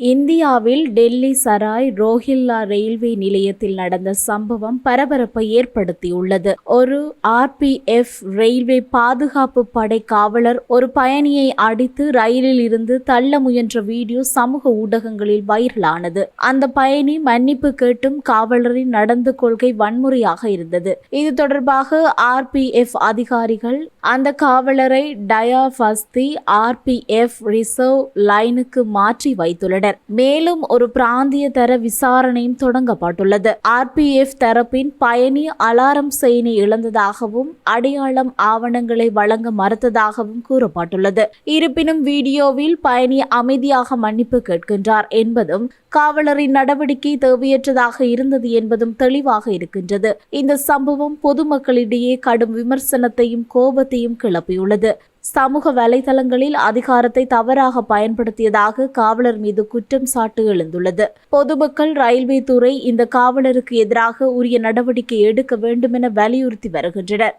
இந்தியாவில் டெல்லி சராய் ரோஹில்லா ரயில்வே நிலையத்தில் நடந்த சம்பவம் பரபரப்பை ஏற்படுத்தியுள்ளது. ஒரு ஆர்பிஎஃப் ரயில்வே பாதுகாப்பு படை காவலர் ஒரு பயணியை அடித்து ரயிலில் இருந்து தள்ள முயன்ற வீடியோ சமூக ஊடகங்களில் வைரலானது. அந்த பயணி மன்னிப்பு கேட்டும் காவலரின் நடந்து கொள்கை வன்முறையாக இருந்தது. இது தொடர்பாக ஆர்பிஎஃப் அதிகாரிகள் அந்த காவலரை டயாஃபஸ்தி ஆர்பிஎஃப் ரிசர்வ் லைனுக்கு மாற்றி வைத்துள்ளனர். மேலும் ஒரு பிராந்திய தர விசாரணையும் தொடங்கப்பட்டுள்ளது. ஆர்பிஎஃப் தரப்பின் பயணி அலாரம் செயினை இழந்ததாகவும் அடையாளம் ஆவணங்களை வழங்க மறுத்ததாகவும் கூறப்பட்டுள்ளது. இருப்பினும் வீடியோவில் பயணி அமைதியாக மன்னிப்பு கேட்கின்றார் என்பதும் காவலரின் நடவடிக்கை தேவையற்றதாக இருந்தது என்பதும் தெளிவாக இருக்கின்றது. இந்த சம்பவம் பொதுமக்களிடையே கடும் விமர்சனத்தையும் கோபத்தையும் கிளப்பியுள்ளது. சமூக வலைதளங்களில் அதிகாரத்தை தவறாக பயன்படுத்தியதாக காவலர் மீது குற்றம் சாட்டு எழுந்துள்ளது. பொதுமக்கள் ரயில்வே துறை இந்த காவலருக்கு எதிராக உரிய நடவடிக்கை எடுக்க வேண்டுமென வலியுறுத்தி வருகின்றனர்.